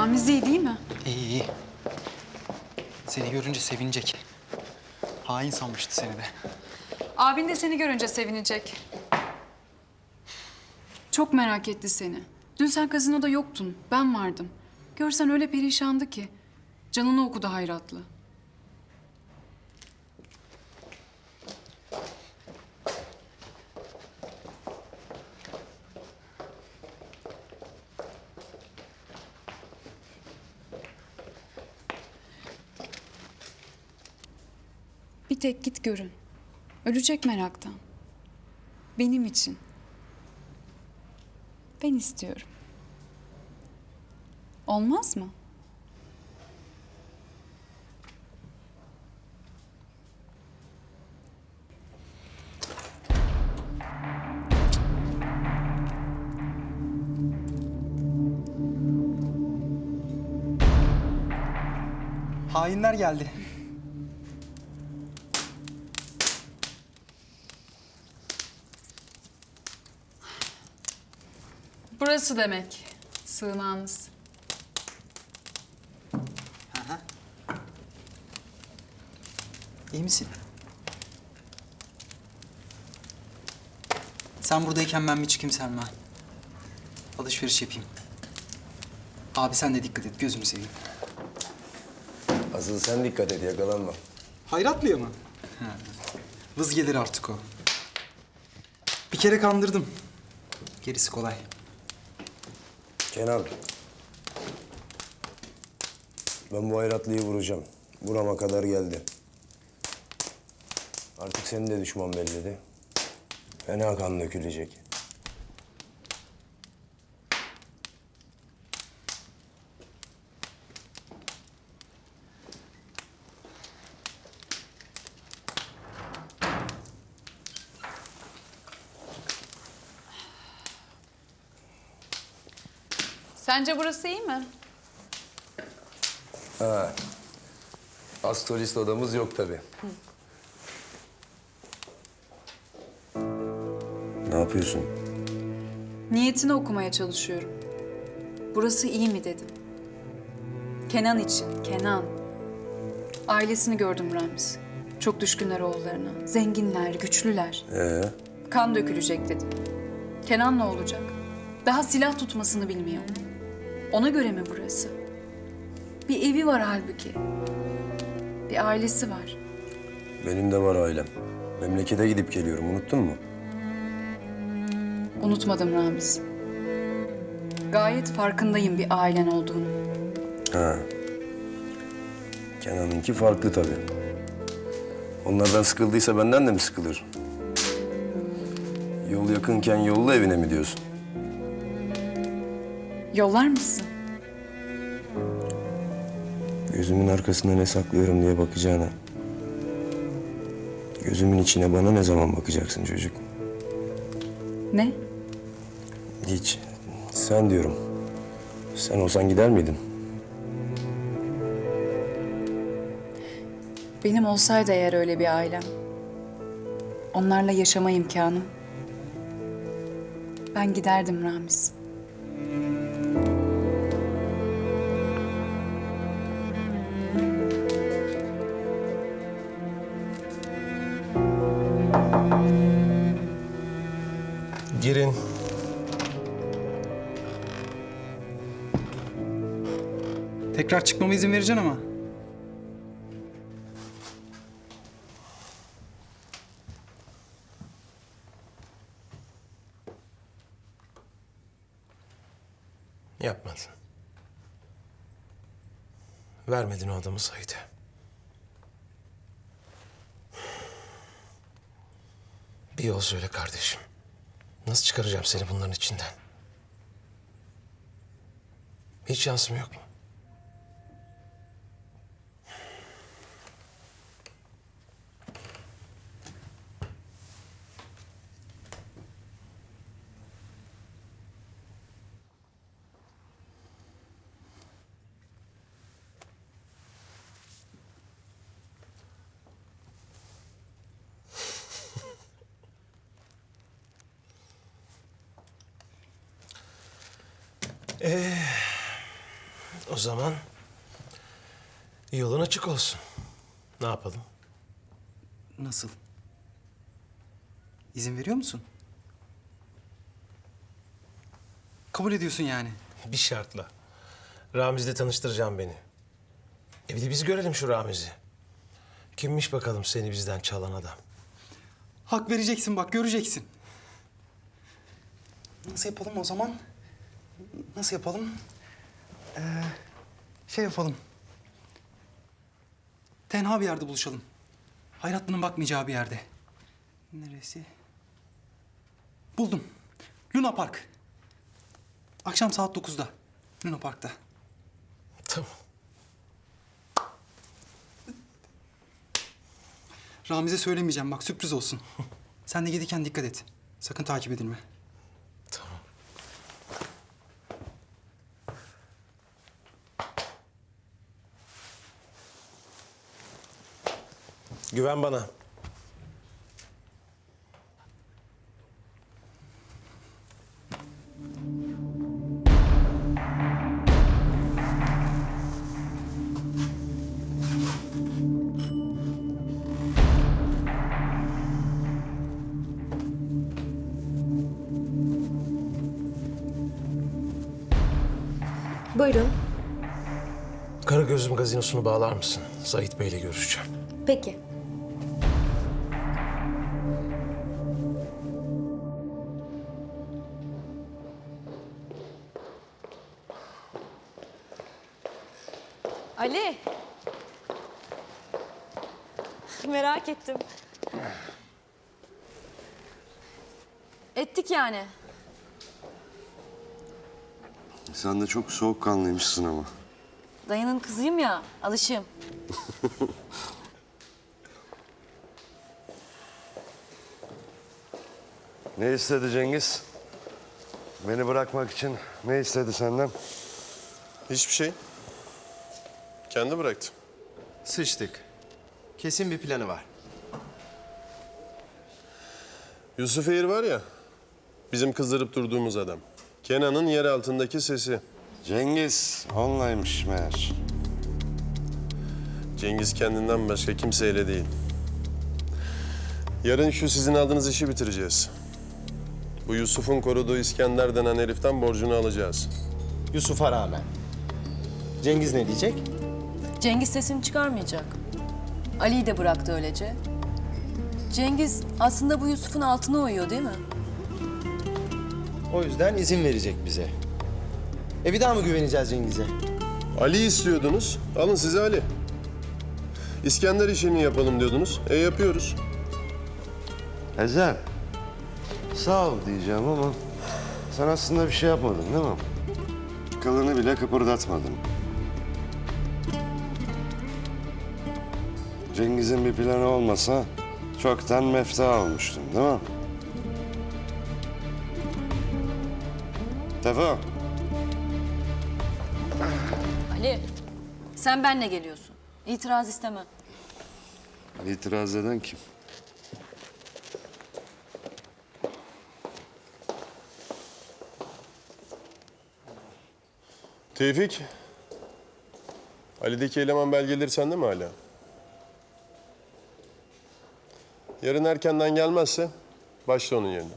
Ramiz iyi değil mi? İyi iyi. Seni görünce sevinecek. Hain sanmıştı seni de. Abin de seni görünce sevinecek. Çok merak etti seni. Dün sen kazinoda yoktun. Ben vardım. Görsen öyle perişandı ki. Canını okudu hayratlı. Bir tek git görün. Ölecek meraktan. Benim için. Ben istiyorum. Olmaz mı? Hainler geldi. Burası demek. Sığınağınız. İyi misin? Sen buradayken ben bir çıkayım Selma. Alışveriş yapayım. Abi sen de dikkat et gözünü seveyim. Asıl sen dikkat et yakalanma. Hayratlıya mı? Ha. Vız gelir artık o. Bir kere kandırdım. Gerisi kolay. Kenan. Ben bu hayratlıyı vuracağım. Burama kadar geldi. Artık senin de düşman belledi. Fena kan dökülecek. Sence burası iyi mi? Ha. Astrolist odamız yok tabii. Ne yapıyorsun? Niyetini okumaya çalışıyorum. Burası iyi mi dedim. Kenan için, Kenan. Ailesini gördüm Ramiz. Çok düşkünler oğullarına. Zenginler, güçlüler. Ee, Kan dökülecek dedim. Kenan ne olacak? Daha silah tutmasını bilmiyor. Ona göre mi burası? Bir evi var halbuki. Bir ailesi var. benim de var ailem. Memlekete gidip geliyorum, unuttun mu? Unutmadım Ramiz. Gayet farkındayım bir ailen olduğunu. Ha. Kenan'ınki farklı tabii. Onlardan sıkıldıysa benden de mi sıkılır? Yol yakınken yolla evine mi diyorsun? Yollar mısın? Gözümün arkasında ne saklıyorum diye bakacağına. Gözümün içine bana ne zaman bakacaksın çocuk? Ne? Hiç. Sen diyorum. Sen olsan gider miydin? Benim olsaydı eğer öyle bir ailem. Onlarla yaşama imkanım. Ben giderdim Ramiz. Girin. Tekrar çıkmama izin vereceksin ama. Yapmadın. Vermedin o adamı Sait'e. Bir yol söyle kardeşim. Nasıl çıkaracağım seni bunların içinden? Hiç şansım yok mu? Ee, o zaman yolun açık olsun. Ne yapalım? Nasıl? İzin veriyor musun? Kabul ediyorsun yani. Bir şartla. Ramiz'le tanıştıracağım beni. E bir de biz görelim şu Ramiz'i. Kimmiş bakalım seni bizden çalan adam? Hak vereceksin bak göreceksin. Nasıl yapalım o zaman? Nasıl yapalım? Ee, şey yapalım. Tenha bir yerde buluşalım. Hayratlı'nın bakmayacağı bir yerde. Neresi? Buldum. Luna Park. Akşam saat 9'da. Luna Park'ta. Tamam. Ramiz'e söylemeyeceğim bak sürpriz olsun. Sen de gelirken dikkat et. Sakın takip edilme. Güven bana. Buyurun. Karagöz'üm gazinosunu bağlar mısın? Sait Bey'le görüşeceğim. Peki. Ali. Merak ettim. Ettik yani. Sen de çok soğukkanlıymışsın ama. Dayının kızıyım ya, alışığım. Ne istedi Cengiz? Beni bırakmak için ne istedi senden? Hiçbir şey. Kendi bıraktı. Sıçtık. Kesin bir planı var. Yusuf Eğir var ya, bizim kızdırıp durduğumuz adam. Kenan'ın yer altındaki sesi. Cengiz onlaymış meğer. Cengiz kendinden başka kimseyle değil. Yarın şu sizin aldığınız işi bitireceğiz. Bu Yusuf'un koruduğu İskender denen heriften borcunu alacağız. Yusuf'a rağmen. Cengiz ne diyecek? Cengiz sesini çıkarmayacak. Ali'yi de bıraktı öylece. Cengiz aslında bu Yusuf'un altına uyuyor değil mi? O yüzden izin verecek bize. E bir daha mı güveneceğiz Cengiz'e? Ali istiyordunuz, alın size Ali. İskender işini yapalım diyordunuz, e yapıyoruz. Ezel. Sağ ol diyeceğim ama sen aslında bir şey yapmadın değil mi? Kılını bile kıpırdatmadın. Cengiz'in bir planı olmasa çoktan mefta olmuştun değil mi? Tefo. Ali, sen benle geliyorsun. İtiraz istemem. İtiraz eden kim? Tevfik, Ali'deki eleman belgeleri sende mi hala? Yarın erkenden gelmezse başla onun yerine.